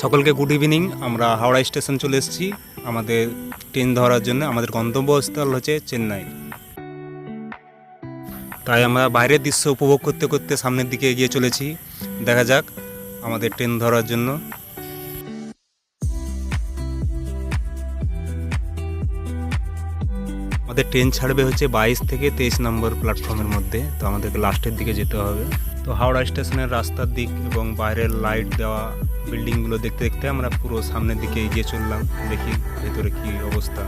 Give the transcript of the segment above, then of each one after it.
সকলকে good evening আমরা Howrah station চলে এসেছি। আমাদের ট্রেন ধরার জন্য আমাদের গন্তব্যস্থল হচ্ছে চেন্নাই। তাই আমরা বাইরের দৃশ্য উপভোগ করতে করতে সামনের দিকে এগিয়ে চলেছি। দেখা যাক আমাদের ট্রেন ধরার জন্য। আমাদের ট্রেন ছাড়বে হচ্ছে বাইশ থেকে তেইশ নম্বর প্ল্যাটফর্মের মধ্যে। তো আমাদেরকে লাস্টের দিকে যেতে হবে। তো হাওড়া স্টেশনের রাস্তার দিক এবং বাইরের লাইট দেওয়া বিল্ডিংগুলো দেখতে দেখতে আমরা পুরো সামনের দিকে এগিয়ে চললাম। দেখি ভেতরে কি অবস্থা।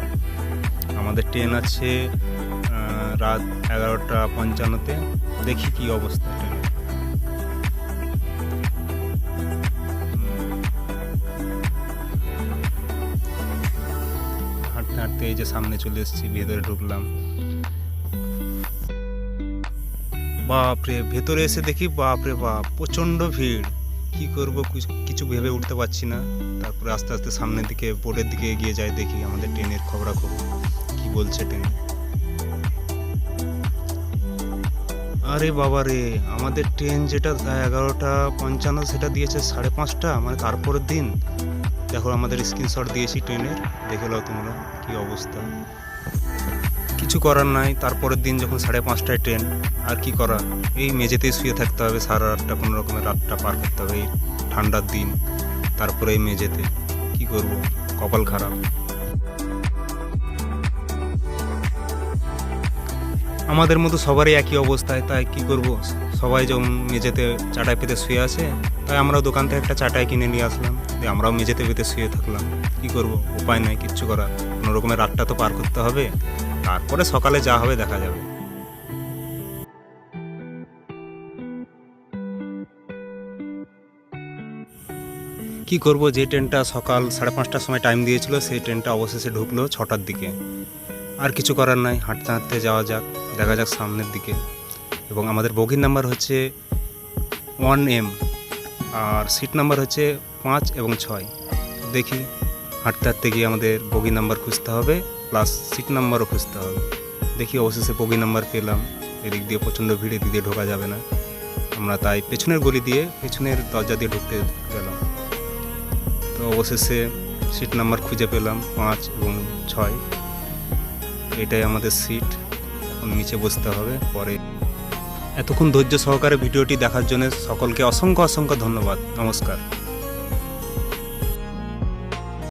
আমাদের ট্রেন আছে রাত এগারোটা পঞ্চান্নতে। দেখি কি অবস্থা। ট্রেনের হাঁটতে হাঁটতে এই যে সামনে চলে এসেছি, ভেতরে ঢুকলাম। বাপরে, ভেতরে এসে দেখি বাপরে বাপ, প্রচণ্ড ভিড়। কি করব কিছু ভেবে উঠতে পারছি না। তারপরে আস্তে আস্তে সামনের দিকে, বোর্ডের দিকে এগিয়ে যাই দেখি আমাদের ট্রেনের খবরাখবর। কি বলছে ট্রেন? আরে বাবা রে, আমাদের ট্রেন যেটা এগারোটা পঞ্চান্ন, সেটা দিয়েছে সাড়ে পাঁচটা মানে তারপরের দিন। দেখো, আমাদের স্ক্রিনশট দিয়েছি ট্রেনের। দেখে নাও তোমরা কি অবস্থা। কিছু করার নাই, তারপরের দিন যখন সাড়ে পাঁচটায় ট্রেন, আর কি করা? এই মেঝেতেই শুয়ে থাকতে হবে, সারা রাতটা, কোনো রকমের রাতটা পার করতে হবে, এই ঠান্ডার দিন, তারপরে এই মেঝেতে। কি করব? কপাল খারাপ। আমাদের মতো সবারই একই অবস্থায়, তাই কি করব? সবাই যখন মেঝেতে চাটাই পেতে শুয়ে আছে, তাই আমরাও দোকান থেকে একটা চাটাই কিনে নিয়ে আসলাম, দিয়ে আমরাও মেঝেতে পেতে শুয়ে থাকলাম। কি করব? উপায় নাই, কিচ্ছু করার। কোনো রকমের রাতটা তো পার করতে হবে। তারপরে সকালে যা হবে দেখা যাবে। কি করব? যে ট্রেনটা সকাল সাড়ে পাঁচটার সময় টাইম দিয়েছিল, সেই ট্রেনটা অবশেষে ঢুকলো ছটার দিকে। আর কিছু করার নাই, হাঁটতে হাঁটতে যাওয়া যাক, দেখা যাক সামনের দিকে। এবং আমাদের বগির নাম্বার হচ্ছে one M R seat number হচ্ছে পাঁচ এবং ছয়। দেখি, হাঁটতে হাঁটতে গিয়ে আমাদের বগি নাম্বার খুঁজতে হবে। প্লাস সিট নাম্বারও খুঁজতে হবে। দেখি অবশেষে বগি নাম্বার পেলাম, এদিক দিয়ে প্রচণ্ড ভিড়ে দিয়ে ঢোকা যাবে না। আমরা তাই পেছনের গলি দিয়ে পেছনের দরজা দিয়ে ঢুকতে গেলাম। তো অবশেষে সিট নাম্বার খুঁজে পেলাম, পাঁচ এবং ছয়। এটাই আমাদের সিট এখন নিচে বসতে হবে, পরে। এতক্ষণ ধৈর্য সহকারে ভিডিওটি দেখার জন্য সকলকে অসংখ্য অসংখ্য ধন্যবাদ। নমস্কার।